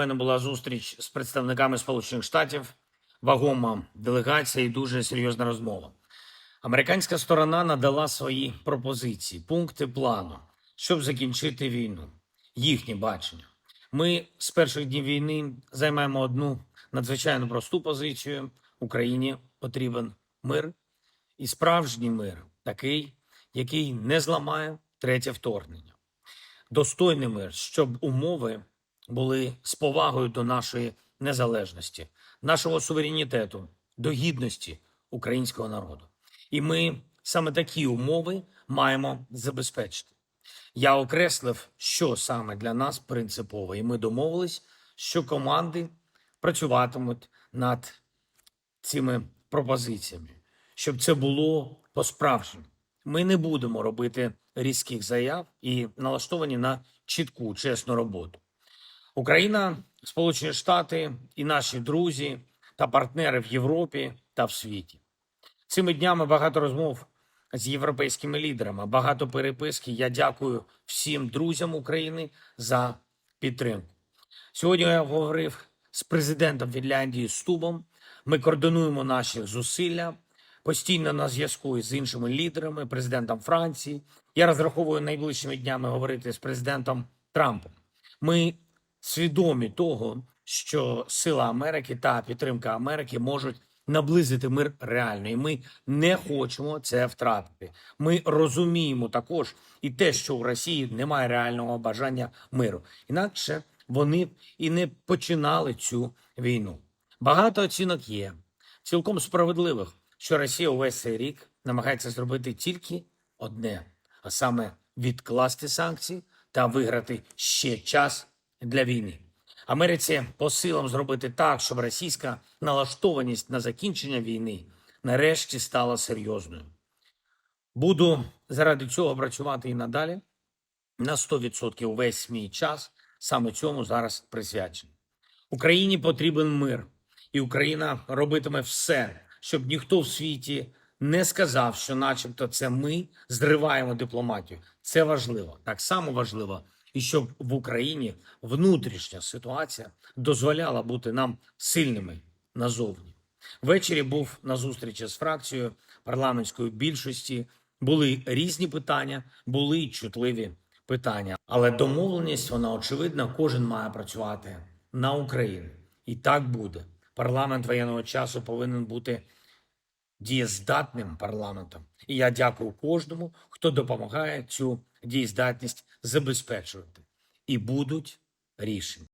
мене була зустріч з представниками Сполучених Штатів, вагома делегація і дуже серйозна розмова. Американська сторона надала свої пропозиції, пункти плану, щоб закінчити війну. Їхнє бачення. Ми з перших днів війни займаємо одну надзвичайно просту позицію: Україні потрібен мир і справжній мир, такий, який не зламає третє вторгнення. Достойний мир, щоб умови були з повагою до нашої незалежності, нашого суверенітету, до гідності українського народу. І ми саме такі умови маємо забезпечити. Я окреслив, що саме для нас принципово, і ми домовились, що команди працюватимуть над цими пропозиціями, щоб це було по-справжньому. Ми не будемо робити різких заяв і налаштовані на чітку, чесну роботу. Україна, Сполучені Штати і наші друзі та партнери в Європі та в світі. Цими днями багато розмов з європейськими лідерами, багато переписки. Я дякую всім друзям України за підтримку. Сьогодні я говорив з президентом Фінляндії Стубом. Ми координуємо наші зусилля постійно на зв'язку з іншими лідерами, президентом Франції. Я розраховую найближчими днями говорити з президентом Трампом. Ми свідомі того, що сила Америки та підтримка Америки можуть наблизити мир реально, і ми не хочемо це втратити. Ми розуміємо також і те, що у Росії немає реального бажання миру. Інакше вони і не починали цю війну. Багато оцінок є, цілком справедливих, що Росія увесь цей рік намагається зробити тільки одне, а саме відкласти санкції та виграти ще час для війни. Америці по силам зробити так, щоб російська налаштованість на закінчення війни нарешті стала серйозною. Буду заради цього працювати і надалі на 100% увесь мій час саме цьому зараз присвячений. Україні потрібен мир, і Україна робитиме все, щоб ніхто в світі не сказав, що, начебто, це ми зриваємо дипломатію. Це важливо. Так само важливо, і щоб в Україні внутрішня ситуація дозволяла бути нам сильними назовні. Ввечері був на зустрічі з фракцією парламентської більшості. Були різні питання, були чутливі питання. Але домовленість, вона очевидна, кожен має працювати на Україну. І так буде. Парламент воєнного часу повинен бути дієздатним парламентом. І я дякую кожному, хто допомагає цю дієздатність забезпечувати. І будуть рішення.